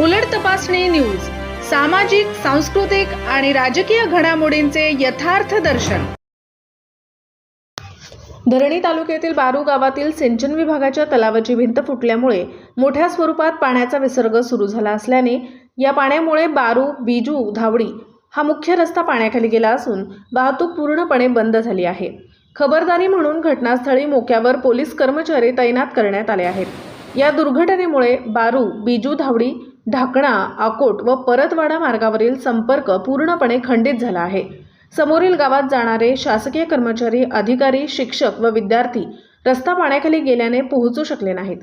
उलट तपासणी न्यूज सामाजिक सांस्कृतिक आणि राजकीय घडामोडींचे यथार्थ दर्शन. धरणी तालुक्यातील बारू गावातील सिंचन विभागाच्या तलावाची भिंत फुटल्यामुळे मोठ्या स्वरूपात पाण्याचा विसर्ग सुरू झाला असल्याने या पाण्यामुळे बारू बिजू धावडी हा मुख्य रस्ता पाण्याखाली गेला असून वाहतूक पूर्णपणे बंद झाली आहे. खबरदारी म्हणून घटनास्थळी मोक्यावर पोलीस कर्मचारी तैनात करण्यात आले आहेत. या दुर्घटनेमुळे बारू बिजू धावडी ढाकणा आकोट व परतवाडा मार्गावरील संपर्क पूर्णपणे खंडित झाला आहे. समोरील गावात जाणारे शासकीय कर्मचारी अधिकारी शिक्षक व विद्यार्थी रस्ता पाण्याखाली गेल्याने पोहोचू शकले नाहीत.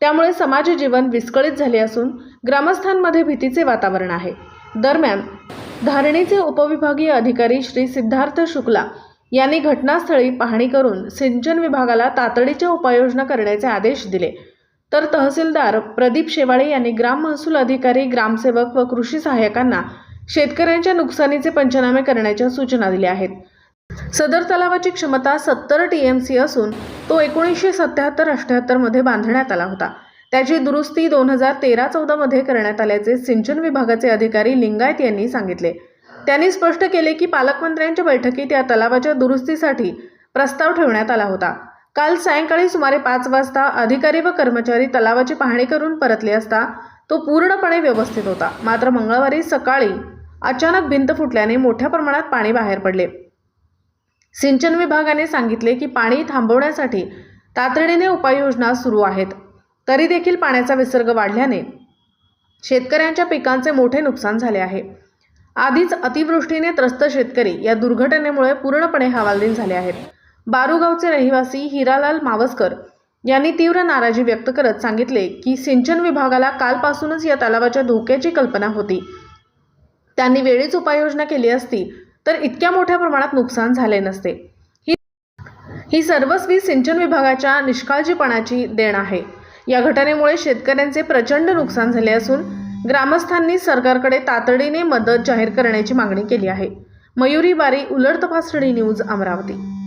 त्यामुळे समाज जीवन विस्कळीत झाले असून ग्रामस्थांमध्ये भीतीचे वातावरण आहे. दरम्यान धारणीचे उपविभागीय अधिकारी श्री सिद्धार्थ शुक्ला यांनी घटनास्थळी पाहणी करून सिंचन विभागाला तातडीच्या उपाययोजना करण्याचे आदेश दिले. तर तहसीलदार प्रदीप शेवाळे यांनी ग्राम महसूल अधिकारी ग्रामसेवक व कृषी सहाय्यकांना शेतकऱ्यांच्या नुकसानीचे पंचनामे करण्याच्या सूचना दिल्या आहेत. सदर तलावाची क्षमता सत्तर टी एम सी असून तो एकोणीसशे सत्याहत्तर अठ्ठ्याहत्तरमध्ये बांधण्यात आला होता. त्याची दुरुस्ती दोन हजार तेरा चौदामध्ये करण्यात आल्याचे सिंचन विभागाचे अधिकारी लिंगायत यांनी सांगितले. त्यांनी स्पष्ट केले की पालकमंत्र्यांच्या बैठकीत या तलावाच्या दुरुस्तीसाठी प्रस्ताव ठेवण्यात आला होता. काल सायंकाळी सुमारे पाच वाजता अधिकारी व कर्मचारी तलावाची पाहणी करून परतले असता तो पूर्णपणे व्यवस्थित होता. मात्र मंगळवारी सकाळी अचानक भिंत फुटल्याने मोठ्या प्रमाणात पाणी बाहेर पडले. सिंचन विभागाने सांगितले की पाणी थांबवण्यासाठी तातडीने उपाययोजना सुरू आहेत. तरी देखील पाण्याचा विसर्ग वाढल्याने शेतकऱ्यांच्या पिकांचे मोठे नुकसान झाले आहे. आधीच अतिवृष्टीने त्रस्त शेतकरी या दुर्घटनेमुळे पूर्णपणे हवालदिल झाले आहेत. बारूगावचे रहिवासी हिरालाल मावस्कर यांनी तीव्र नाराजी व्यक्त करत सांगितले की सिंचन विभागाला कालपासूनच या तलावाच्या धोक्याची कल्पना होती. त्यांनी वेळीच उपाययोजना केली असती तर इतक्या मोठ्या प्रमाणात नुकसान झाले नसते. ही ही सर्वस्वी सिंचन विभागाच्या निष्काळजीपणाची देण आहे. या घटनेमुळे शेतकऱ्यांचे प्रचंड नुकसान झाले असून ग्रामस्थांनी सरकारकडे तातडीने मदत जाहीर करण्याची मागणी केली आहे. मयुरी बारी उलट तपासणी न्यूज अमरावती.